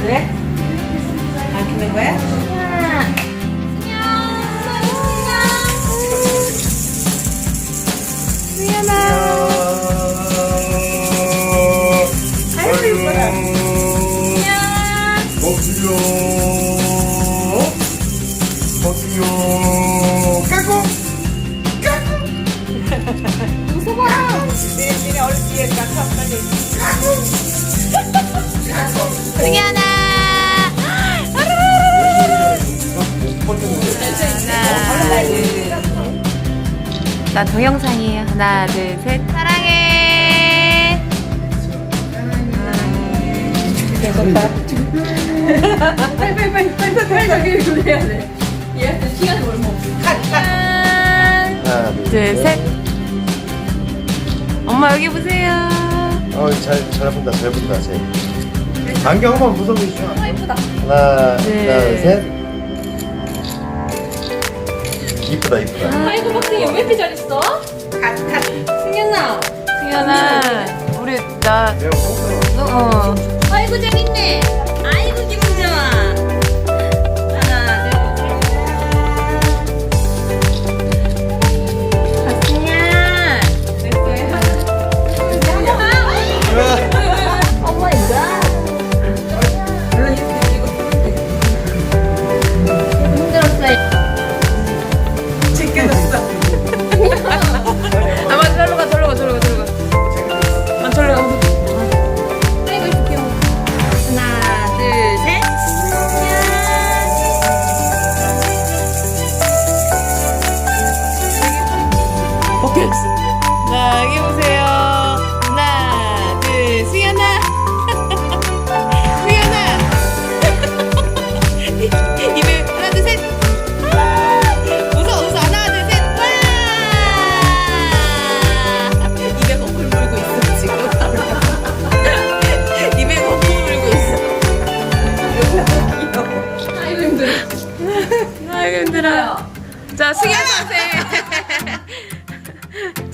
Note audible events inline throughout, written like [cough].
그래? 안 키는 거야? 아이고 이뻐라. 네, 니네 얼른 뒤에 가서 빨리. 승현아 나 동영상이에요 하나 둘셋 사랑해 빨리 빨리 빨리 빨리 빨리 빨리 빨리 해야 돼. 얘한테 시간이 얼마 없어. 하나, 둘, 둘셋 엄마 여기 보세요 어, 잘, 잘 본다, 잘 본다, 쟤. 안경 한번 무서워주시죠. 이쁘다. 하나, 네. 둘, 셋. 이쁘다, 이쁘다. 아이고 박승희 왜 이렇게 잘 있어? 승현아. 승현아 우리 나 내가 어. 아이고 재밌네.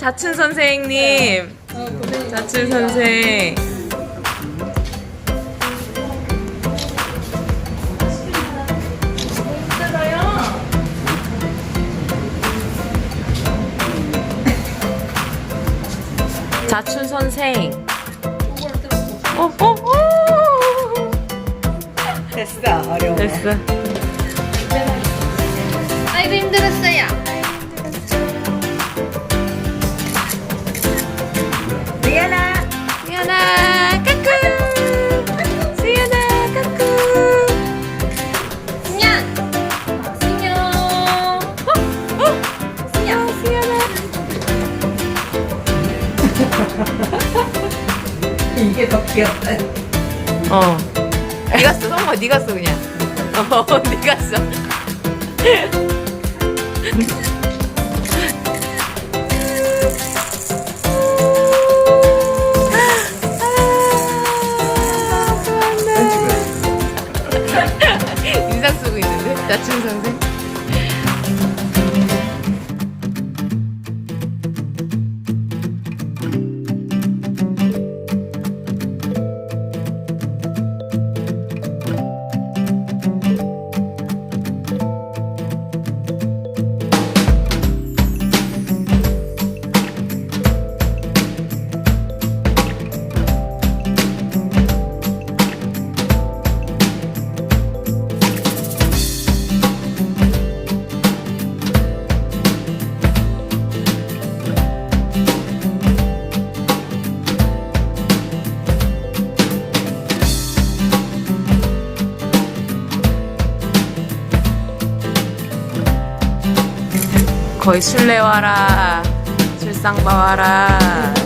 자춘 선생님 자춘 선생 자춘 선생 어, 어, 어. 됐어 어려워. 됐어 아이고 힘들었어요. 수연아 까꿍 수연아 까꿍 승현. 승현. 어? 어? 승현. 수연아 [laughs] 이게 더 귀엽다. 어 네가 써 성모 네가 써 그냥 어 [laughs] 네가 써 [laughs] 나춘 선생 거의 술래 와라 술상 봐와라